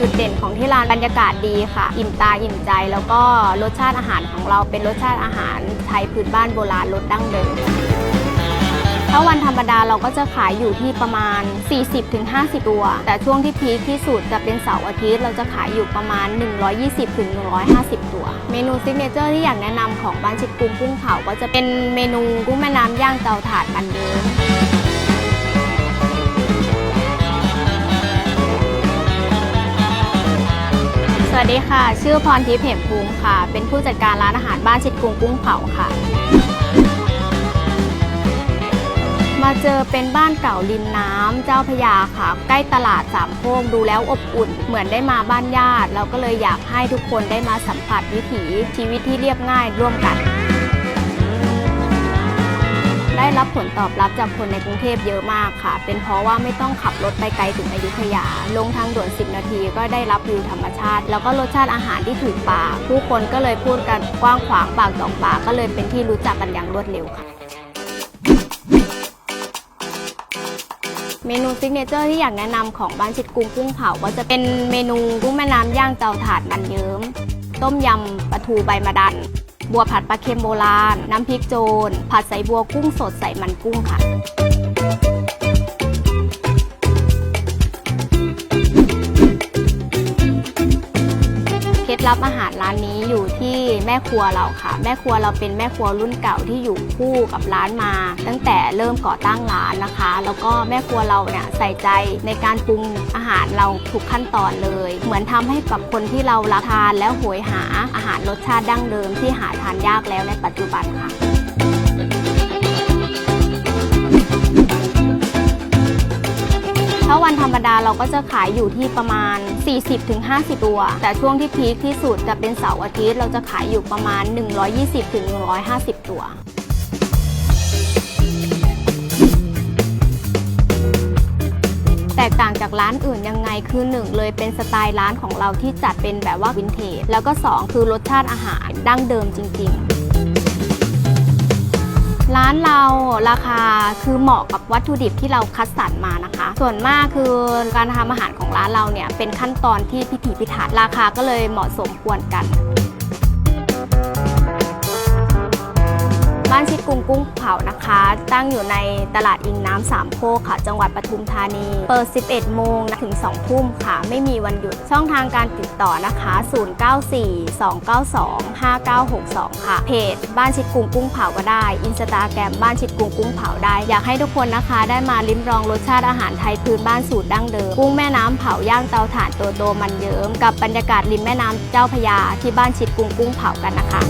จุดเด่นของที่ร้านบรรยากาศดีค่ะ อิ่มตาอิ่มใจ แล้วก็รสชาติอาหารของเราเป็นรสชาติอาหารไทยพื้นบ้านโบราณรสดั้งเดิมถ้าวันธรรมดาเราก็จะขายอยู่ที่ประมาณ 40-50 ตัว แต่ช่วงที่พีคที่สุดจะเป็นเสาร์อาทิตย์เราจะขายอยู่ประมาณ 120-150 ตัว เมนูซิกเนเจอร์ที่อยากแนะนำของบ้านชิดกุ้งกุ้งเผาก็จะเป็นเมนูกุ้งแม่น้ำย่างเตาถ่านมันเยิ้ม วัสดีค่ะ ชื่อพรทิพย์เหมภูมิค่ะ เป็นผู้จัดการร้านอาหารบ้านชิดกุ้งกุ้งเผาค่ะ มาเจอเป็นบ้านเก่าริมน้ำเจ้าพยาค่ะ ใกล้ตลาดสามโคกดูแล้วอบอุ่น เหมือนได้มาบ้านญาติ เราก็เลยอยากให้ทุกคนได้มาสัมผัสวิถีชีวิตที่เรียบง่ายร่วมกัน รับผลตอบรับจากคนในกรุงเทพเยอะมากค่ะ เป็นเพราะว่าไม่ต้องขับรถไปไกลถึงอยุธยา ลงทางด่วน 10 นาทีก็ได้รับวิวธรรมชาติ แล้วก็รสชาติอาหารที่ถูกปาก ผู้คนก็เลยพูดกันกว้างขวางปากต่อปากก็เลยเป็นที่รู้จักกันอย่างรวดเร็วค่ะเมนูซิกเนเจอร์ที่อยากแนะนำของบ้านชิดกุ้งกุ้งเผาก็จะเป็นเมนูกุ้งแม่น้ำย่างเตาถ่านมันเยิ้ม ต้มยำปลาทูใบมะดัน บัวผัดปลาเค็มโบราณ น้ำพริกโจรผัดใส่บัวกุ้งสดใส่มันกุ้งค่ะ เคล็ดลับอาหารร้านนี้อยู่ที่แม่ครัวเราค่ะ แม่ครัวเราเป็นแม่ครัวรุ่นเก่าที่อยู่คู่กับร้านมา ตั้งแต่เริ่มก่อตั้งร้านนะคะ แล้วก็แม่ครัวเราเนี่ยใส่ใจในการปรุงอาหารเราทุกขั้นตอนเลย เหมือนทำให้กับคนที่เรารับทานแล้วโหยหาอาหารรสชาติดั้งเดิมที่หาทานยากแล้วในปัจจุบันค่ะ ถ้าวันธรรมดาเราก็จะขายอยู่ที่ประมาณ 40-50 ตัว แต่ช่วงที่พีคที่สุดจะเป็นเสาร์อาทิตย์เราจะขายอยู่ประมาณ 120-150 ตัวแตกต่างจากร้านอื่นยังไงคือ 1 เลยเป็นสไตล์ร้านของเราที่จัดเป็นแบบว่าวินเทจแล้วก็ 2 คือรสชาติอาหารดั้งเดิมจริง ๆานเราราคาคือเหมาะกับวัตถุดิบที่เราคัดสรรมานะคะ ส่วนมากคือการทำอาหารของร้านเราเนี่ยเป็นขั้นตอนที่พิถีพิถันราคาก็เลยเหมาะสมควรกันานชิดกุ้งกุ้งเผานะคะ ตั้งอยู่ในตลาดอิงน้ำสามโคกค่ะ จังหวัดปทุมธานี เปิด 11 โมงถึง 2 ทุ่มค่ะ ไม่มีวันหยุด ช่องทางการติดต่อนะคะ 0942925962 ค่ะ เพจบ้านชิดกุ้งกุ้งเผาก็ได้ อินสตาแกรมบ้านชิดกุ้งกุ้งเผาได้ อยากให้ทุกคนนะคะ ได้มาลิ้มลองรสชาติอาหารไทยพื้นบ้านสูตรดั้งเดิม กุ้งแม่น้ำเผาย่างเตาถ่านตัวโตมันเยิ้มกับบรรยากาศริมแม่น้ำเจ้าพยาที่บ้านชิดกุ้งกุ้งเผากันนะคะ